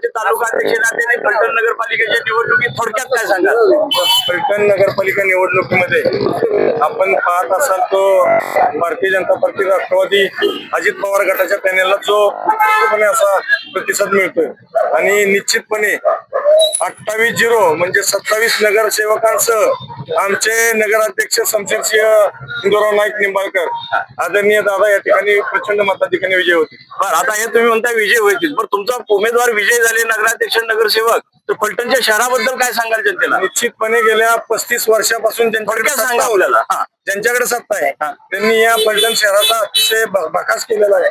शहराचे तालुका अध्यक्ष नात्याने फलटण नगरपालिकेच्या निवडणुकीत थोडक्यात काय सांगाल? फलटण नगरपालिका निवडणुकीमध्ये आपण पाहत असाल तो भारतीय जनता पार्टी राष्ट्रवादी अजित पवार गटाच्या पॅनेलला जो पूर्णपणे असा प्रतिसाद मिळतोय. आणि निश्चितपणे अठ्ठावीस झिरो म्हणजे सत्तावीस नगरसेवकांसह आमचे नगराध्यक्ष शमशेरसिंह इंदोराव नाईक निंबाळकर आदरणीय दादा या ठिकाणी प्रचंड मताधिकाने विजय होते बरं आता हे तुम्ही म्हणता विजय होतील बरं तुमचा उमेदवार विजय झाले नगराध्यक्ष नगरसेवक तर फलटणच्या शहराबद्दल काय सांगाल जनतेला? निश्चितपणे गेल्या पस्तीस वर्षापासून ज्यांच्याकडे थोडक्यात सत्ता सांगा आपल्याला. हा. ज्यांच्याकडे सत्ता आहे. त्यांनी या फलटण शहराचा अतिशय ब- बकास केलेला आहे.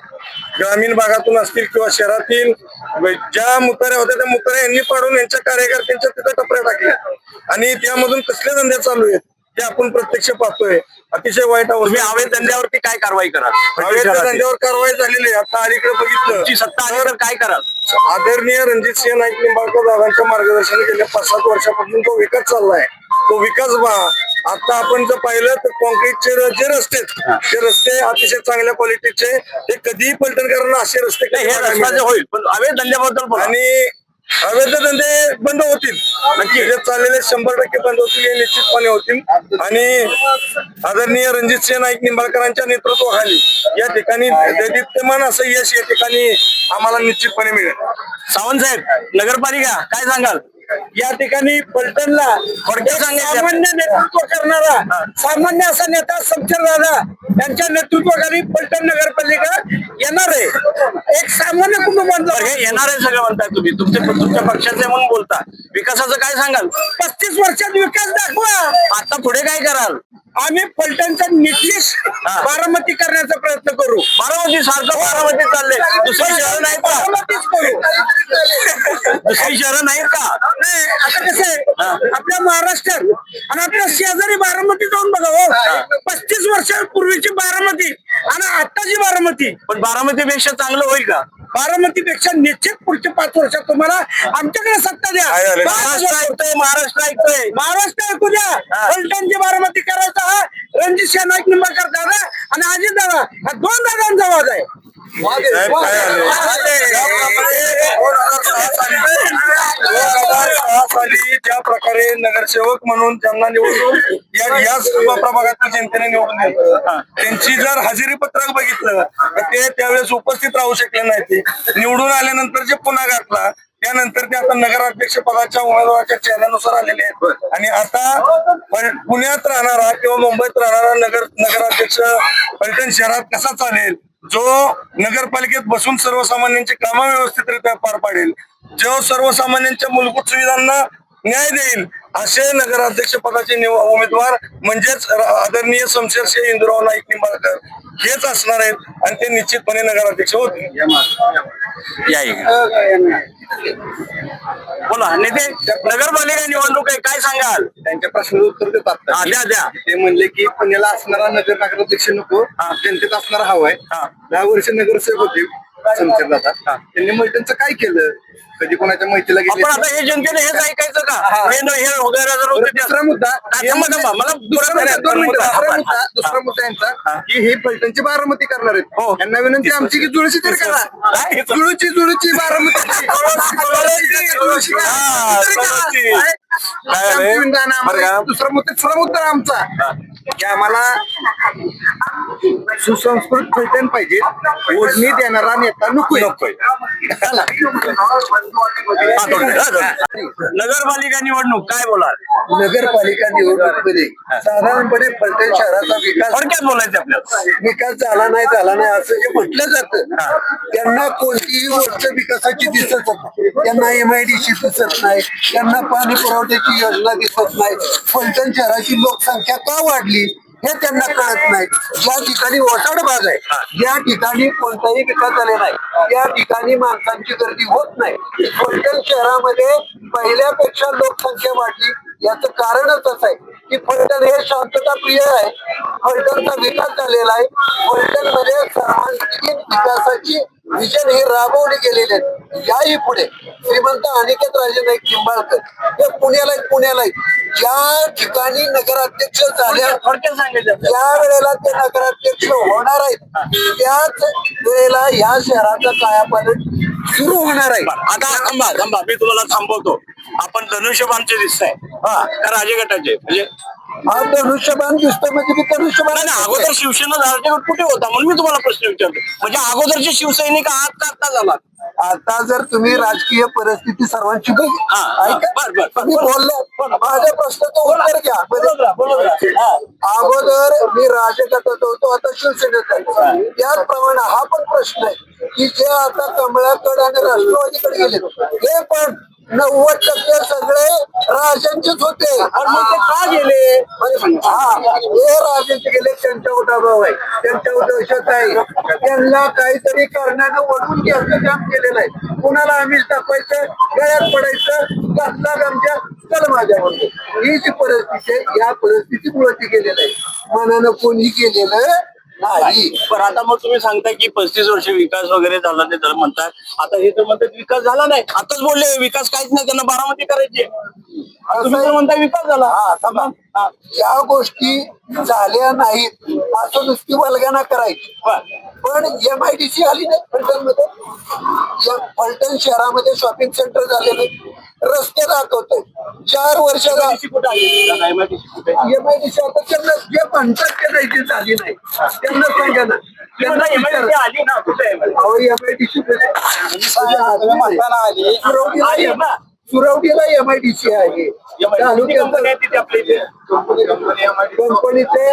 ग्रामीण भागातून असतील किंवा शहरातील ज्या मुताऱ्या होत्या त्या मुताऱ्या यांनी पाडून यांच्या कार्यकर्त्यांच्या तिथे टपऱ्या टाकल्या. आणि त्यामधून कसले धंदे चालू आहेत? ते आपण प्रत्यक्ष पाहतोय अतिशय वाईट तुम्ही अवैध धंद्यावरती काय कारवाई कराल? अवैध? धंद्यावर कारवाई झालेली आहे. आता अलीकडे बघितलं तुमची सत्ता आली तर काय कराल? आदरणीय रणजित सिंह नाईक निंबाळकर दादांच्या मार्गदर्शनाने गेल्या पाच सात वर्षापासून तो विकास चाललाय तो विकास बा आता आपण जर पाहिलं तर कॉन्क्रीटचे जे रस्ते आहेत, ते रस्ते अतिशय चांगल्या क्वालिटीचे ते कधीही पलटणकरांना असे रस्ते हे रस्त्याचे मिळत होईल पण अवैध धंद्याबद्दल. आणि अवैध धंदे बंद होतील. नक्की. हे चाललेले शंभर टक्के बंद होतील हे निश्चितपणे होतील. आणि आदरणीय रणजित सिंह नाईक निंबाळकरांच्या नेतृत्वाखाली या ठिकाणी दैदित्यमान असं यश या ठिकाणी आम्हाला निश्चितपणे मिळेल. सावंत साहेब नगरपालिका काय सांगाल? या ठिकाणी पलटणला सामान्य नेतृत्व करणारा सामान्य असा नेता समशेर दादा यांच्या नेतृत्वाखाली पलटण नगरपालिका येणार आहे. एक सामान्य कुटुंबांचा हे येणार आहे सगळं म्हणताय तुम्ही. तुमचे तुमच्या पक्षाचे म्हणून बोलता. विकासाचं काय सांगाल? पस्तीस वर्षात विकास दाखवा. आता पुढे काय कराल? आम्ही पलटणचा हा. बारामती करण्याचा प्रयत्न करू. बारामती सारखं बारामती चालले दुसरी शहरं नाहीत का? दुसरी शहरं नाहीत का? नाही, आता कसं आहे आपल्या महाराष्ट्रात आणि आपल्या शेजारी बारामती जाऊन बघा हो. पस्तीस वर्षापूर्वीची बारामती आणि आत्ताची बारामती. पण बारामतीपेक्षा चांगलं होईल का? बारामतीपेक्षा निश्चित पुढच्या पाच वर्षात तुम्हाला आमच्याकडे सत्ता द्या? महाराष्ट्र ऐकतोय महाराष्ट्र ऐकतोय. महाराष्ट्र ऐकू द्या. पलटणची बारामती करायचा हा. रणजित सिंह नाईक निंबाळकर दादा आणि अजित दादा. हा दोन दादांचा वाद आहे. साहेब, काय झाले? दोन हजार सहा साली- दोन हजार सहा साली ज्या प्रकारे नगरसेवक म्हणून ज्यांना निवडून या प्रभागातील जनतेने निवडून दिलं. त्यांची जर हजेरी पत्रक बघितलं तर ते त्यावेळेस उपस्थित राहू शकले नाही ते निवडून आल्यानंतर जे पुन्हा घातला त्यानंतर ते आता नगराध्यक्ष पदाच्या उमेदवाराच्या चेहऱ्यानुसार आलेले आहेत. आणि आता पण पुण्यात राहणारा किंवा मुंबईत राहणारा नगर नगराध्यक्ष फलटण शहरात कसा चालेल? जो नगरपालिकेत बसून सर्वसामान्यांची कामं व्यवस्थितरित्या पार पाडेल जो सर्वसामान्यांच्या मूलभूत सुविधांना न्याय देईल असे नगराध्यक्ष पदाचे उमेदवार म्हणजेच आदरणीय शमशेरसिंह इंदुराव नाईक निंबाळकर हेच असणार आहेत आणि ते निश्चितपणे नगराध्यक्ष होतील. या. बोला नेते नगरपालिका निवडणूक आहे काय सांगाल? त्यांच्या प्रश्नाचं उत्तर देतात. हा, द्या द्या. ते म्हणले की पुण्याला असणारा नगर नगराध्यक्ष नको जनतेत असणारा हवाय हा. दहा वर्ष नगरसेवक होते शमशेर दादा त्यांनी मग त्यांचं काय केलं? कधी कोणाच्या माहितीला गेले आपण आता हे जनतेने हेच ऐकायचं का हे न- हे वगैरे जर होते ते- दुसरा मुद्दा हा, थांबा, थांबा. मला दुसरा मुद्दा, करायचं. दोन मिनिटं. दुसरा मुद्दा दुसरा मुद्दा यांचा की हे फलटणची बारामती करणार आहेत हो. यांना विनंती आमची की जुळशी तरी करा? जुळूची जुळूची बारामती जुळूची करा. हा, तरी करा. जुळूची. काय? काय झालंय? आमची विनंती आहे. आम्हाला बरं का? दुसरा मुद्दा दुसरा मुद्दा आमचा की आम्हाला सुसंस्कृत फलटण पाहिजे ओढणी देणारा नेता नकोय नकोय. चला. नगरपालिका निवडणूक काय बोलाल? नगरपालिका निवडणुकीमध्ये साधारणपणे फलटण शहराचा विकास थोडक्यात बोलायचं आपल्याला. विकास झाला नाही झाला नाही असं जे म्हटलं जातं त्यांना कोणतीही गोष्ट विकासाची दिसत नाही. त्यांना एम आय डी दिसत नाही त्यांना पाणी पुरवठ्याची योजना दिसत नाही. फलटण शहराची लोकसंख्या का वाढली? हे त्यांना कळत नाही. ज्या ठिकाणी ओसाड भाग आहे ज्या ठिकाणी कोणताही विकास झाले नाही त्या ठिकाणी माणसांची गर्दी होत नाही. फलटण शहरामध्ये पहिल्यापेक्षा लोकसंख्या वाढली. याचं कारणच असं आहे की फलटण हे शांतता प्रिय आहे. फलटणचा विकास झालेला आहे. फलटणमध्ये सर्वांगीण विकासाची विजन हे राबवले गेलेले आहेत याही पुढे श्रीमंत अनिकेत राजे नाईक निंबाळकर हे पुण्याला पुण्याला. ज्या ठिकाणी नगराध्यक्ष झाल्या. ज्या वेळेला ते नगराध्यक्ष होणार आहेत त्याच वेळेला या शहराचा कायापालट सुरू होणार आहे आता थांबा थांबा मी तुम्हाला थांबवतो आपण धनुष्यबाणचे दिसताय. हा का राजगटाचे? म्हणजे हा धनुष्यबाण दिसतोय म्हणजे मी धनुष्यबाण नाही नाही, अगोदर शिवसेना राजगट कुठे होता? म्हणून मी तुम्हाला प्रश्न विचारतो. म्हणजे अगोदरचे शिवसैनिक आहात का आता झाला आता जर तुम्ही राजकीय परिस्थिती सर्वांची बघ हा, हा, बर, बर, बर, तुम्ही बर. बोलले माझ्या प्रश्नाचं उत्तर घ्या. हा. अगोदर मी राजगटात होतो आता शिवसेनेत आहे. त्याचप्रमाणे हा पण प्रश्न आहे की जे आता कमळाकडे आणि राष्ट्रवादीकडे गेले हे पण नव्वद टक्के सगळे राजांचेच होते. आणि मग ते का गेले? म्हणजे, हा हे राजांचे गेले त्यांच्या उठाभाव आहे त्यांच्या उद्देशात आहे त्यांना काहीतरी कारणानं वडून घ्यायचं काम केलेलं आहे. कुणाला आम्ही टाकायचं गळ्यात पडायचं कसला आमच्या चल माझ्यामध्ये ही जी परिस्थिती आहे. या परिस्थितीमुळे ती गेलेलं आहे. मनानं कोणी गेलेलं नाही. पण आता मग तुम्ही सांगताय की पस्तीस वर्ष विकास वगैरे झाला ते तर म्हणताय आता हे तर म्हणतात विकास झाला नाही. आताच बोलले विकास काहीच नाही त्यांना बारामती करायची आहे. तुम्ही तर म्हणताय विकास झाला हा, थांबा. हा. या गोष्टी झाल्या नाहीत असं नुसती वल्गना करायची बरं. पण एम आय डी सी आली नाही फलटणमध्ये या फलटण शहरामध्ये शॉपिंग सेंटर झालेले रस्ते दाखवत चार वर्ष MIDC कुठं आली? MIDC कुठे? एम आय डी सी आता त्यांना जे म्हणतात ते नाही ते झाली नाही त्यांना सांगा ना त्यांना MIDC आली ना कुठे आहे MIDC? अहो एम आय डी सी सुरवडीला आहे ना? सुरवडीला एम आय डी सी आहे. कंपनीचे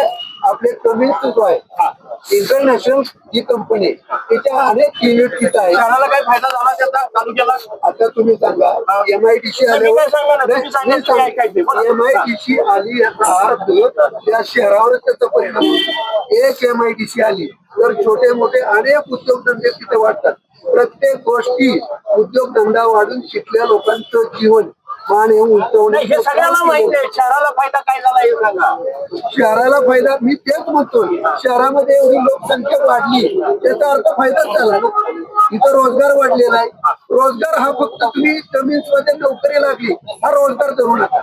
आपले कम्युनिस्ट जो आहे. इंटरनॅशनल ही कंपनी आहे. त्याच्या अनेक युनिट तिथं आहे शहराला काय फायदा झाला त्याचा तालुक्याला? आता तुम्ही सांगा M I D C D आली त्या शहरावरच त्याचा परिणाम. एक एम आय डी सी आली तर छोटे मोठे अनेक उद्योगधंदे तिथे वाढतात. प्रत्येक गोष्टी उद्योगधंदा वाढून शिकल्या लोकांचं जीवन मान हे नाही, उंचवण्याचं हे सगळ्याला माहिती. आहे. शहराला फायदा काय झाला हे सांगा. शहराला फायदा मी तेच म्हणतोय. शहरामध्ये एवढी लोकसंख्या वाढली त्याचा अर्थ फायदाच झाला इथं रोजगार वाढलेला आहे. रोजगार हा फक्त तुम्ही कमीन्समध्ये नोकरी लागली हा रोजगार धरू नका.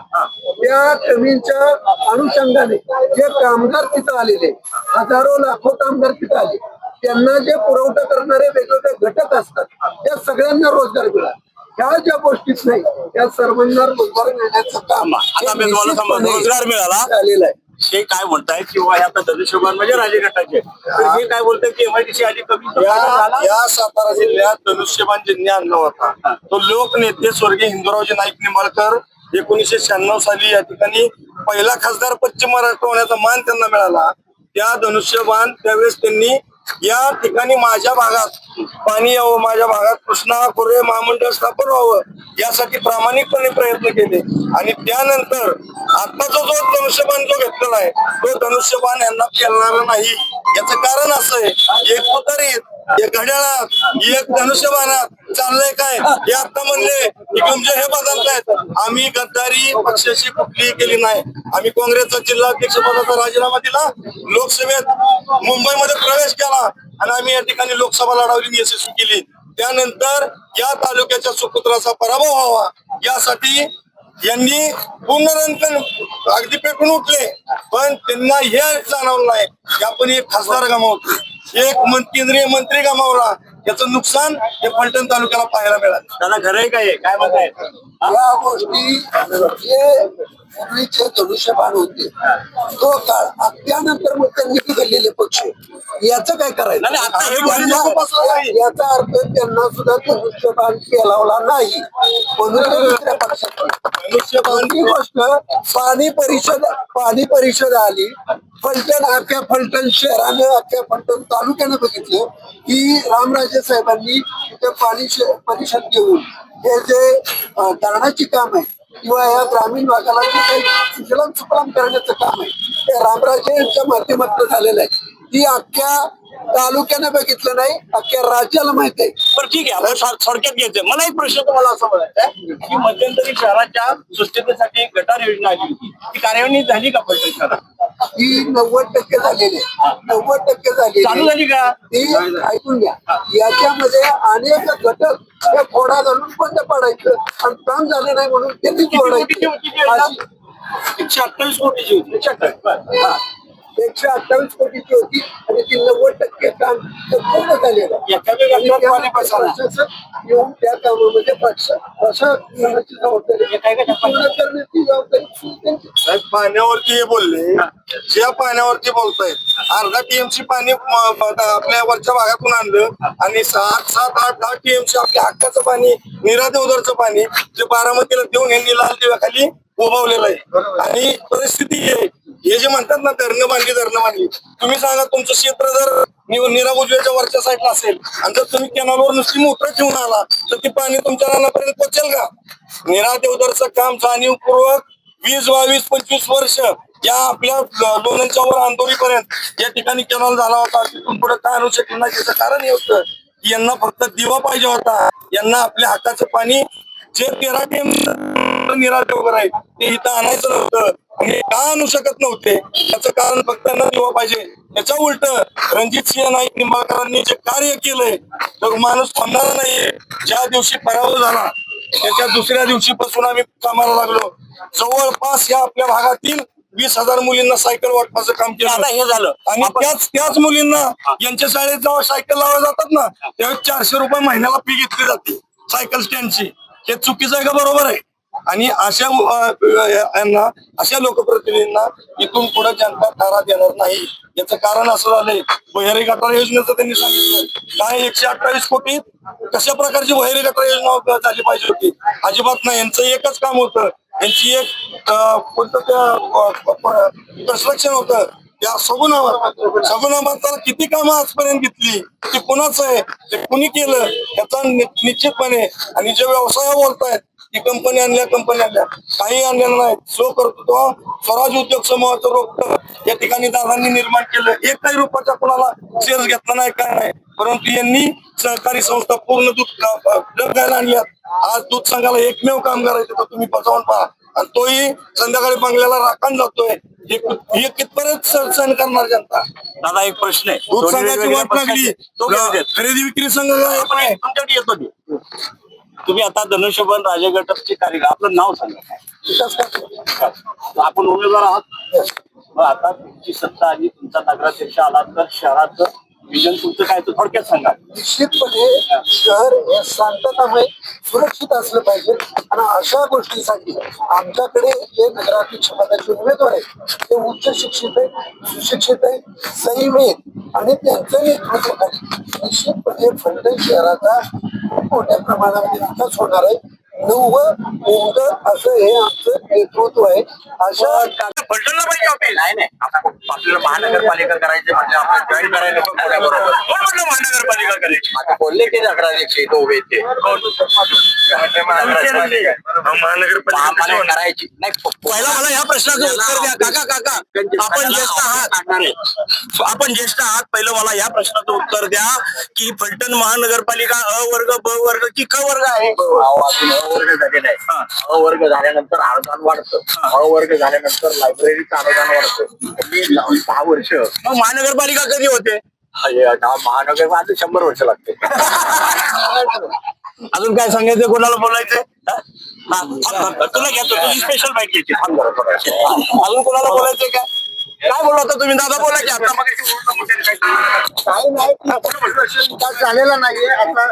त्या कमींच्या अनुषंगाने जे कामगार तिथं आलेले हजारो लाखो कामगार तिथं आले. त्यांना जे पुरवठा करणारे वेगवेगळे घटक असतात त्या सगळ्यांना रोजगार मिळाला. ह्या ज्या गोष्टीत नाही त्या सर्वांना रोजगार मिळण्याचं काम आता मी तुम्हाला सांगतो, रोजगार मिळाला. झालेलं आहे. हे काय म्हणताय किंवा आता धनुष्यबाण म्हणजे राजगटाचे तर हे काय बोलताय की एमआयडीसी आली कमी या झाला. या सातारा जिल्ह्यात धनुष्यबाण ज्यांनी आणला होता. तो लोकनेते स्वर्गीय हिंदुरावजी नाईक निंबाळकर एकोणीसशे शहाण्णव साली या ठिकाणी पहिला खासदार पश्चिम महाराष्ट्र होण्याचा मान त्यांना मिळाला. त्या धनुष्यबाण त्यावेळेस त्यांनी या ठिकाणी माझ्या भागात पाणी यावं माझ्या भागात कृष्णा खोरे महामंडळ स्थापन व्हावं यासाठी प्रामाणिकपणे प्रयत्न केले. आणि त्यानंतर आताचा जो धनुष्यबाण जो घेतलेला आहे तो धनुष्यबाण यांना पेलणारा नाही. याचं कारण असं आहे एक या एक घड्याळात एक धनुष्यबाणात चाललंय काय? हे आता म्हणले की तुमचे हे बदलतायत आम्ही गद्दारी पक्षाशी कुठलीही केली नाही. आम्ही काँग्रेसचा जिल्हा अध्यक्ष पदाचा राजीनामा दिला. लोकसभेत मुंबईमध्ये प्रवेश केला आणि आम्ही या ठिकाणी लोकसभा लढवली यशस्वी केली. त्यानंतर या तालुक्याच्या सुपुत्राचा पराभव व्हावा. यासाठी यांनी पूर्णरंजन अगदी पेटून उठले. पण त्यांना हे जाणवलं नाही की आपण एक खासदार गमावतो एक केंद्रीय मंत्री गमावला याचं नुकसान हे फलटण तालुक्याला पाहायला मिळालं. त्याला घर आहे काय काय म्हणताय? या गोष्टी पूर्वीचे धनुष्यबाण होते? तो काळ आणि त्यानंतर मग त्यांनी बदललेले पक्ष. याचं काय करायचं? नाही, आता हे. याचा अर्थ त्यांना सुद्धा धनुष्यबाण केलावला नाही. म्हणून ते दुसऱ्या पक्षात गेले. धनुष्यबाण दुसरी गोष्ट पाणी परिषद पाणी परिषद आली. फलटण अख्ख्या फलटण शहरानं अख्ख्या फलटण तालुक्यानं बघितलं की रामराजे साहेबांनी तिथे पाणी श- परिषद घेऊन हे जे अं, धरणाची काम आहे किंवा या ग्रामीण भागाला जे काही सुजलाम सुफलाम करण्याचं काम आहे ते रामराजे यांच्या माध्यमातून झालेलं आहे. ती अख्ख्या तालुक्यानं बघितलं नाही अख्ख्या राज्याला माहीत आहे. बरं ठीक आहे. आपण थोड- थोडक्यात घ्यायचंय मला एक प्रश्न तुम्हाला असं म्हणायचा की मध्यंतरी शहराच्या सुस्थतेसाठी एक गटार योजना आली होती. ती कार्यान्वित झाली का शहरात? ही नव्वद टक्के झालेली आहे. नव्वद टक्के चालू आहे. झाली का? ती ऐकून घ्या. याच्यामध्ये अनेक घटक हे फोडा घालून बंद पडायचं आणि काम झालं नाही म्हणून त्यांनी? जोडायची एकशे अठ्ठावीस कोटीची होती. एकशे अठ्ठावीस. एकशे अठ्ठावीस कोटीची होती आणि ती नव्वद टक्के काम पूर्ण झालेलं येऊन त्या कामामध्ये प्रशासनाची जबाबदारी पूर्ण करण्याची जबाबदारी त्यांची साहेब पाण्यावरती हे. बोलले ज्या पाण्यावरती बोलतायत अर्धा टीएमसी पाणी आपल्या वरच्या भागातून आणलं आणि सात सात आठ दहा टीएमसी आपल्या हक्काचं पाणी निरा देवदरचं पाणी जे बारामतीला देऊन यांनी लाल दिव्याखाली उभावलेलं आहे. आणि परिस्थिती आहे हे जे म्हणतात ना धरणं बांधली धरणं बांधली. तुम्ही सांगा तुमचं क्षेत्र जर निरा उजव्याच्या वरच्या साईडला असेल आणि जर तुम्ही कॅनॉलवर नुसती मोटर ठेवून आला तर ती पाणी तुमच्या रानापर्यंत पोहोचेल का? निरा देवदरचं काम जाणीवपूर्वक वीस बावीस पंचवीस वर्ष या आपल्या लोणंदच्या वर आंदोलीपर्यंत या ठिकाणी कॅनॉल झाला होता. तिथून पुढे काय आणू शकलं नाही त्याचं कारण हे होतं की यांना फक्त दिवा पाहिजे होता. यांना आपल्या हक्काचं पाणी जे तेरा टेम निरा देवगर आहे ते इथं आणायचं नव्हतं. आणि का आणू शकत नव्हते. त्याचं कारण फक्त दिवा पाहिजे. त्याच्या उलट रणजित सिंह नाईक निंबाळकरांनी जे कार्य केलंय तर माणूस थांबणार नाही ज्या दिवशी पराभव झाला त्याच्या दुसऱ्या दिवशीपासून आम्ही कामाला लागलो. जवळपास या आपल्या भागातील वीस हजार मुलींना सायकल वाटपाचं काम केलं. आता हे झालं. आणि त्याच त्याच मुलींना यांच्या शाळेत जेव्हा सायकल लावल्या जातात ना त्यावेळेस चारशे रुपये महिन्याला फी घेतली जाते. सायकल स्टँडची हे चुकीचं आहे का बरोबर आहे? आणि अशा यांना अशा लोकप्रतिनिधींना इथून पुढे जनता थारा देणार नाही. याचं कारण असं झालंय बहिरी गटार योजनेचं त्यांनी सांगितलं. काय एकशे अठ्ठावीस कोटी? कशा प्रकारची बहिरी गटार योजना झाली पाहिजे होती? अजिबात नाही. यांचं एकच काम होतं. यांची एक कोणतं त्या कन्स्ट्रक्शन होतं. त्या सगुणावर सगुणाबादला किती कामं आजपर्यंत घेतली? ते कुणाचं आहे? ते कुणी केलं? याचा निश्चितपणे आणि जे व्यवसाय बोलतायत ती कंपनी आणल्या कंपनी आणल्या. काही आणलेलं नाही जो करतो तो स्वराज उद्योग समूहाचं रोख या ठिकाणी दादांनी निर्माण केलं. एकही रुपयाचा कोणाला शेअर्स घेतला नाही काय नाही. परंतु यांनी सहकारी संस्था पूर्ण दूध आणल्यात आज दूध संघाला एकमेव कामगार आहे तर तुम्ही बजावून पहा. आणि तोही संध्याकाळी बंगल्याला राखण जातोय. हे कितपर्यंत सहन करणार जनता? दादा एक प्रश्न आहे. दूध संघाची वाट लागली. खरेदी विक्री संघ येतो. तुम्ही आता धनुष्यबन राजे गटचे कार्यक्रम आपलं नाव सांगा. आपण उमेदवार आहात. मग आता तुमची सत्ता आणि तुमचा नगराध्यक्ष आला तर शहराचं विजन तुमचं काय तर थोडक्यात सांगा. निश्चितपणे शहर हे शांततामय सुरक्षित असलं पाहिजे. आणि अशा गोष्टीसाठी आमच्याकडे जे नगराध्यक्ष पदाचे उमेदवार आहेत ते उच्च शिक्षित आहेत सुशिक्षित आहेत संयम आहेत. आणि त्यांचं नेतृत्व निश्चितपणे फलटण शहराचा खूप मोठ्या प्रमाणामध्ये विकास होणार आहे. नव्वद उमद असं हे आमचं नेतृत्व आहे. अशा फलटणला पाहिजे ऑफिस नाही आपल्याला महानगरपालिका करायचे म्हणजे आपण जॉईन करायला पण कोणाबरोबर? कोण म्हटलं महानगरपालिका करायची? आता बोलले की नगराध्यक्ष इथं उभे ते. महानगरपालिका करायची. नाही पहिला मला या प्रश्नाचं उत्तर द्या. काका काका आपण ज्येष्ठ आहात. आपण ज्येष्ठ आहात पहिलं मला या प्रश्नाचं उत्तर द्या की फलटण महानगरपालिका अ वर्ग ब वर्ग की क वर्ग आहे? अ वर्ग झालेला आहे. अ वर्ग झाल्यानंतर अनुदान वाढतं. अ वर्ग झाल्यानंतर लायब्ररीचं अनुदान वाढतं. मी दहा वर्ष. मग महानगरपालिका कधी होते? दहा महानगर माझं शंभर वर्ष लागते. अजून काय सांगायचं? कोणाला बोलायचं. तुला घेतो तुझी स्पेशल बाईट घ्यायची. अजून कोणाला बोलायचंय काय? काय बोलला होता तुम्ही? दादा बोला की आता. मग काही नाही. झालेला नाहीये. आता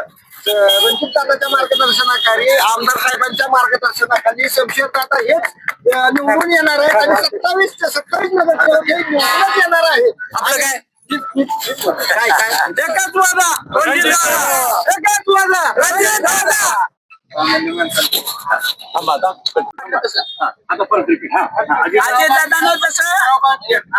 रणजित दादाच्या मार्गदर्शनाखाली आमदार साहेबांच्या मार्गदर्शनाखाली शमशेर दादा हेच निवडून येणार आहे आणि सत्तावीस ते सत्तावीस नगरसेवक हे निवडूनच येणार आहे काय काय काय एकच वादा रणजित दादा. एकच वादा रणजित दादा. हा. हा, हा, दादानं तसं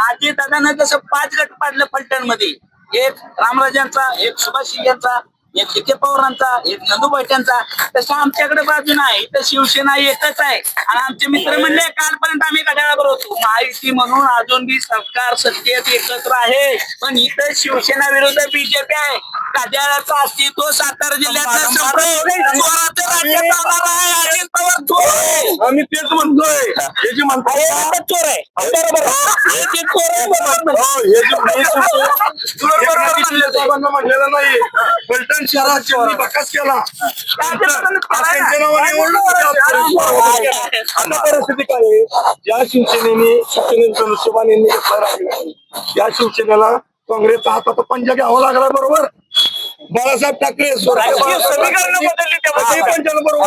अजय दादानं जसं पाच गट पाडलं फलटणमध्ये एक रामराजांचा एक सुभाष शिंदेचा एक पवारांचा एक नंदूबाईटांचा तसं आमच्याकडे बाजू नाही. इथं शिवसेना एकच आहे. आणि आमचे मित्र म्हणले कालपर्यंत आम्ही घड्याळावर होतो. महायुती म्हणून अजून बी सरकार सत्तेत एकत्र आहे. पण इथं शिवसेना विरुद्ध बीजेपी आहे. घड्याळाचं अस्तित्व सातारा जिल्ह्यातलं चालणार आहे. अजित पवार चोर आहे आम्ही तेच म्हणतोय. हे जे म्हणतो अरे आता चोर आहे. बरोबर. हे चोर आहे बरोबर हो, हे जे हे. साहेबांना म्हणलेलं नाही शहरात बकास केला. त्यांच्या नावाने निवडणूक आता परिस्थिती काय आहे? ज्या शिवसेनेने शिवसेनेचं धनुष्यबाण यांनी घेतला राहिला या शिवसेनेला काँग्रेसचा हातात पंजा घ्यावा लागला बरोबर? बाळासाहेब ठाकरे राजकीय समीकरणं बदलली. पंजाला बरोबर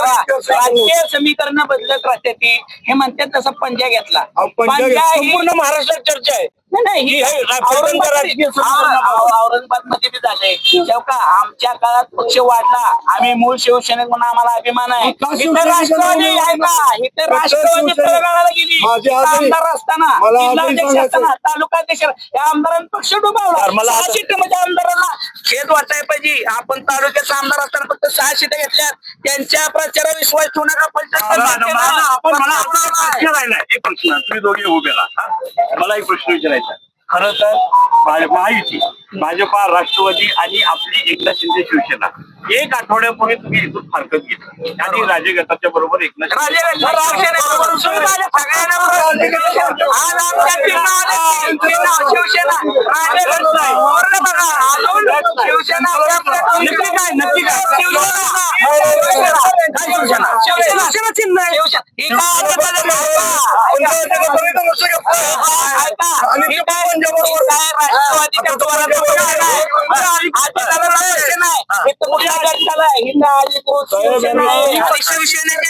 राजकीय समीकरण बदलत राहते ती हे म्हणतात तसं पंजा घेतला पंजा. ही- संपूर्ण महाराष्ट्रात चर्चा आहे नाही, ही ही औरंगाबादमध्ये बी झाले. का आमच्या काळात पक्ष वाढला आम्ही मूळ शिवसेनेत म्हणून आम्हाला अभिमान आहे. शिवसेनेचं राष्ट्रवादी आहे का? फक्त राष्ट्रवादी. तळगाळाला गेली. आमदार असताना जिल्हाध्यक्ष. असताना तालुका अध्यक्ष या आमदारांनी पक्ष डुबावला. तर मला म्हणजे आमदारांना खेद वाटाय पाहिजे. आपण तालुक्याचा आमदार असताना फक्त सहा सीट घेतल्यात. त्यांच्या प्रचारावर विश्वास ठेवू नका. मला- आपण मला एक प्रश्न. तुम्ही दोघे उभे राहा? मला एक प्रश्न विचारायचा. खरं तर महायुती भाजपा राष्ट्रवादी आणि आपली एकनाथ शिंदे शिवसेना. एक आठवड्यापूर्वी तुम्ही इथून फारकत घेतली. आणि राजे गटाच्या बरोबर. एकनाथ शिवसेना राजेगड पूर्ण बघा अजून शिवसेना नक्की काय नक्की काय शिवसेना काय शिवसेना शिवसेना शिवसेना चिन्ह आहे. शिवसेना ही काय आलं बघा, ऐका. ऐका. ही काय ही काय राष्ट्रवादीच्या जोरावर आहे. आधी त्याला शिवसेना आहे. इथं कुठला गट आहे? इथं आधी तो शिवसेना आहे. आणि शिवसेनेच्या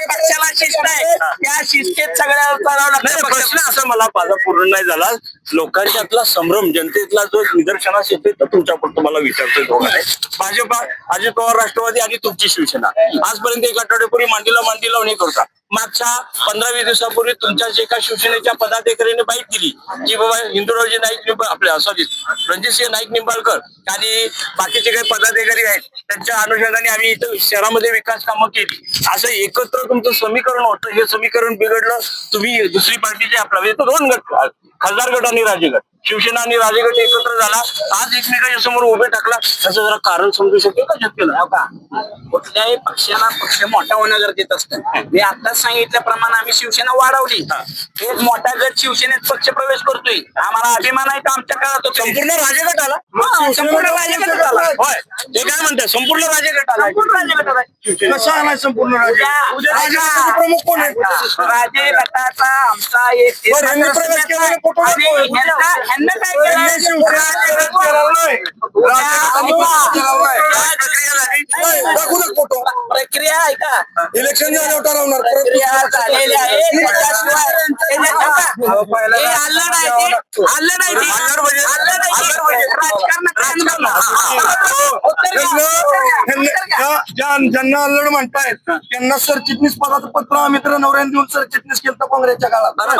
पक्षाला शिस्त आहे. त्या शिस्तीत सगळ्या करावं लागतं प्रश्न असा मला माझा पूर्ण नाही झाला. लोकांच्यातला संभ्रम जनतेतला जो निदर्शनास येते तर तुमच्याकडे तुम्हाला विचारतोय दोघांना भाजपा अजित पवार राष्ट्रवादी आणि तुमची शिवसेना. आजपर्यंत एक आठवड्यापूर्वी मांडीला मांडी लावून हे करता. मागच्या पंधरा वीस दिवसापूर्वी तुमच्याच एका शिवसेनेच्या पदाधिकाऱ्याने बाईक दिली की बाबा हिंदुरावजी नाईक निंबाळ आपल्या सॉरी रणजितसिंह नाईक निंबाळकर आणि बाकीचे काही पदाधिकारी आहेत त्यांच्या अनुषंगाने आम्ही इथं शहरामध्ये विकास कामं केली. असं एकत्र तुमचं समीकरण होतं हे समीकरण बिघडलं तुम्ही दुसरी पार्टीचे आपला म्हणजे दोन गट खासदार गट आणि राजेगड शिवसेना आणि राजेगट एकत्र झाला आज एकमेकांच्या समोर उभे टाकला त्याचं जरा कारण समजू शकेल का? शक्य हो का? कुठल्याही पक्षाला पक्ष मोठा होणं गरजेचं असतं. मी आता सांगितल्याप्रमाणे आम्ही शिवसेना वाढवली. एक मोठा गट शिवसेनेत पक्ष प्रवेश करतोय. आम्हाला अभिमान आहे का आमच्या काळात संपूर्ण राजेगट आला संपूर्ण राजगट आला होय. ते काय म्हणतात संपूर्ण राजेगट आला संपूर्ण राजगट आला कसा आलाय संपूर्ण प्रमुख कोण आहेत? राजे गटाचा आमचा एक. काय प्रक्रिया झाली? नाही, दाखवू नका फोटो. प्रक्रिया आहे का? इलेक्शन झाल्यावर ठरवणार. प्रक्रिया हे अल्लड आहे ते अल्लड आहे ते अल्लड म्हणजे- आहे म्हणजे- ज्यांना अल्लड म्हणतायत त्यांना सरचिटणीस पदाचं पत्र आम्ही तर नवऱ्याने देऊन सरचिटणीस केलं काँग्रेसच्या काळात बरोबर.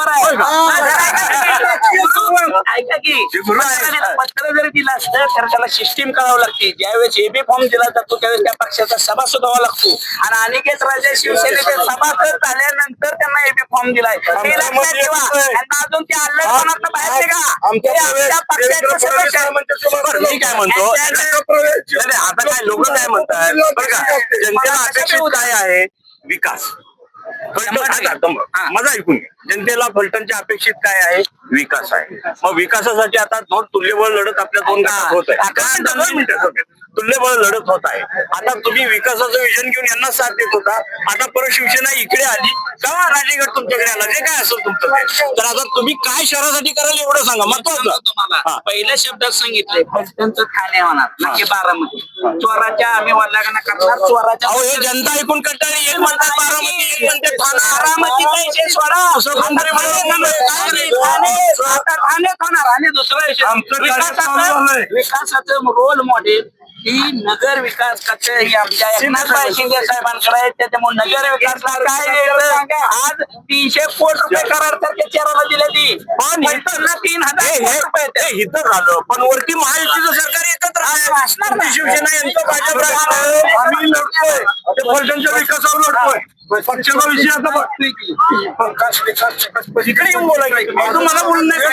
पत्र जरी दिलं असतं तर त्याला सिस्टीम करावं लागते ज्यावेळेस एबी फॉर्म दिला जातो त्यावेळेस त्या पक्षाचा सभासद व्हावा लागतो आणि अनेकेच राजे शिवसेनेचे सभासद झाल्यानंतर त्यांना एबी फॉर्म दिलाय हे लक्षात ठेवा. त्यांना अजून ते अल्लडपणातनं बाहेर निघा. हे आमच्या पक्षाचे सदस्य. बरं, मी काय म्हणतो? आता काय लोक काय म्हणतात? बरं का जनतेला अपेक्षित काय आहे? विकास. फलटण हा. माझं ऐकून जनतेला फलटणच्या अपेक्षित काय आहे? विकास आहे. मग विकासासाठी आता दोन तुल्यबळ लढत आपल्या दोन गटात होत आहे. तुल्यबळ लढत होत आहे. आता तुम्ही विकासाचं विजन घेऊन यांना साथ देत होता. आता परत शिवसेना इकडे आली. तेव्हा राजेगड तुमच्याकडे आला? जे काय असेल तुमचं ते. तर आता तुम्ही काय शहरासाठी कराल एवढं सांगा. महत्वाचं तुम्हाला. पहिल्या शब्दात सांगितलंय फलटणचं ठाणे होणार नक्की बारामती. चोराच्या आम्ही वल्लागणा करणार चोराच्या अहो हे जनता ऐकून कंटाळी एक म्हणतात बारामती एक म्हणते. विकासाचं रोल मॉडेल ही नगर विकास खाते ही आमच्या एकनाथभाई शिंदे साहेबांकडे आहे. त्याच्यामुळे नगर विकासला काय वेगळं आज तीनशे कोटी रुपये करार सारख्या चेहऱ्याला दिले ती. पण तीन हजार रुपये इथं झालं. पण वरती महायुतीचं सरकार एकत्र असणार शिवसेना यांचं भाजप फलटणच्या विकासावर लढतोय. पक्षाचा विषय आता बघ. विकास विकास विकास इकडे येऊन बोला की तुम्ही. इथं मला बोलून नाही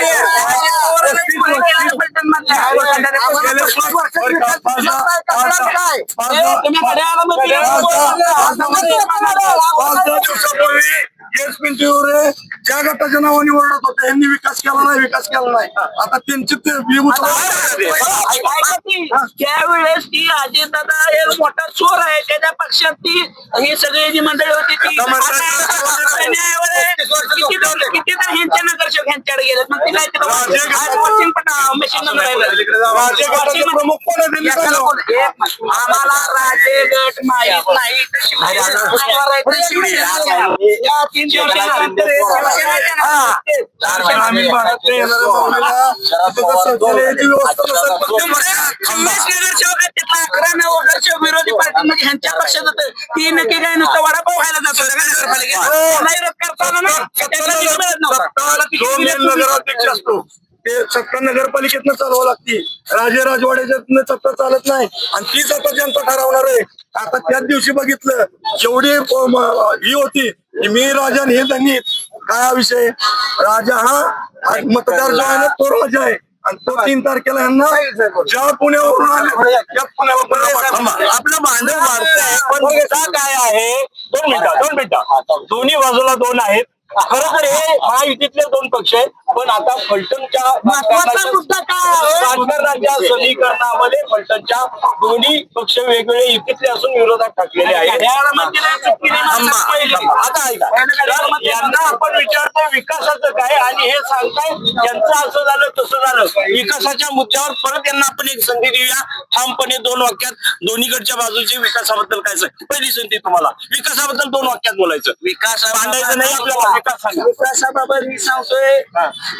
पिंटूरे ज्या गटाच्या नावाने ओरडत होते यांनी विकास केला नाही विकास केला नाही. आता त्यांची ते त्यावेळेस ती अजितदादा एक मोठा चोर आहे त्याच्या पक्षात ती ही सगळी जी मंडळी होती ती किती ह्यांच्या नगरसेवक ह्यांच्याकडे गेले मग ते काय प्रमुख कोण आम्हाला राजे गट माहीत नाही. तीन हे. ग्रामीण ते नगरसेवक विरोधी पार्टीमध्ये ह्यांच्या पक्षात होतं. ती नक्की काय नुसतं वडापाव खायला जात नाही. सत्ता जो मेन नगराध्यक्ष असतो ते सत्ता नगरपालिकेतनं चालवावं लागते. राजे राजवाड्याच्यातनं सत्ता चालत नाही. आणि तीच आता जनता ठरवणार आहे. आता त्याच दिवशी बघितलं जेवढी ही होती की मी राजा आणि हे धनी काय हा विषय? राजा हा मतदार जो आहे ना तो राजा आहे. आणि तो तीन तारखेला यांना ज्या पुण्यावरून आले त्या पाठवणार. आपलं भांडण वाढतंय पण मुद्दा काय आहे? दोन मिनिटं दोन मिनिटं. दोन्ही बाजूला दोन आहेत. खरं तर हे महायुतीतले दोन पक्ष आहेत. पण आता फलटणच्या महत्त्वाचा मुद्दा काय आहे? राजकारणाच्या समीकरणामध्ये फलटणच्या दोन्ही पक्ष वेगवेगळे युतीतले असून विरोधात टाकलेले आहेत. थांबा. थांबा. आता ऐका. तर यांना आपण विचारतोय विकासाचं काय आणि हे सांगताय यांचं असं झालं तसं झालं. विकासाच्या मुद्द्यावर परत यांना आपण एक संधी देऊया. ठामपणे दोन वाक्यात दोन्हीकडच्या बाजूचे विकासाबद्दल काय सांग पहिली संधी तुम्हाला. विकासाबद्दल दोन वाक्यात बोलायचं. भांडायचं नाही आपल्याला. विकास सांगा विकासाबाबत मी सांगतोय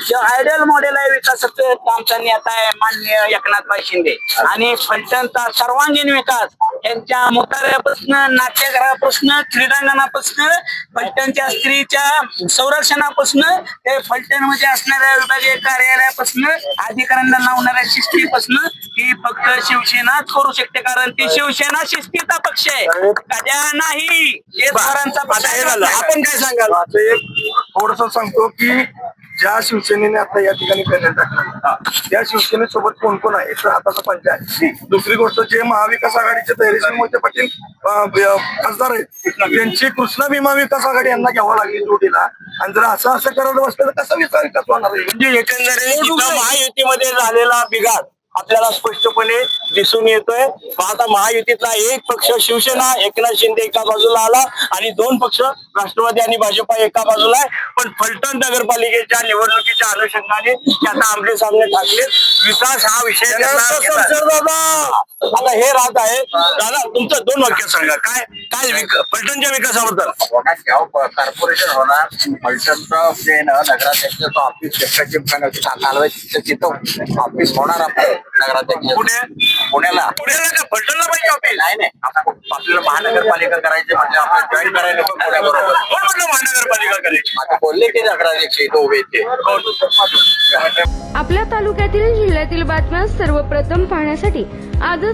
जे आयडियल मॉडेल आहे विकासाचं आमचा नेता आहे मान्य एकनाथभाई शिंदे. आणि फलटणचा सर्वांगीण विकास यांच्या मुताऱ्यापासून नाट्यगृहापासून क्रीडांगणापासून फलटणच्या स्त्रीच्या संरक्षणापासून ते फलटणमध्ये असणाऱ्या विभागीय कार्यालयापासून अधिकाऱ्यांना लावणाऱ्या शिस्तीपासून ही फक्त शिवसेनाच करू शकते. कारण ती शिवसेना शिस्तीचा पक्ष आहे. कद्या नाही हे आपण काय सांगाल? थोडस सांगतो की ज्या शिवसेनेने आता या ठिकाणी पॅनल टाकला त्या शिवसेनेसोबत कोण कोण आहे? तर आताचा पंचायत दुसरी गोष्ट जे महाविकास आघाडीचे धैर्यशील मोहिते पाटील खासदार आहेत त्यांची कृष्णा भीमा विकास आघाडी यांना घ्यावा लागली जोडीला. आणि जर असं असं करत बसलं तर कसा विकास विकास होणार आहे? म्हणजे एकंदरीत महायुतीमध्ये झालेला बिघाड आपल्याला स्पष्टपणे दिसून येतोय. आता महायुतीतला एक पक्ष शिवसेना एकनाथ शिंदे एका बाजूला आला आणि दोन पक्ष राष्ट्रवादी आणि भाजपा एका बाजूला आहे. पण फलटण नगरपालिकेच्या निवडणुकीच्या अनुषंगाने ते आता आमले सामने टाकले विकास हा विषय त्यांना. आता हे राहत आहे. दादा तुमचं दोन वाक्य सांगा. काय काय विक- फलटणच्या विकासाबद्दल? कॉर्पोरेशन होणार फलटणचं जे ना नगराध्यक्षाचं ऑफिस चक्का चिमखान्याचं चालवायचं तिथं ऑफिस होणार आपलं नगराध्यक्ष. पुणे? पुण्याला. पुण्याला का? फलटणला पाहिजे ऑफिस नाही नाही. आता आपल्याला महानगरपालिका करायची म्हणजे आपल्याला जॉईन करायला नको पुण्याबरोबर. कोण म्हटलं महानगरपालिका करायची? आता बोलले की नगराध्यक्ष इथं उभे ते. आपल्या तालुक्यातील जिल्ह्यातील बातम्या सर्वप्रथम पाहण्यासाठी आजच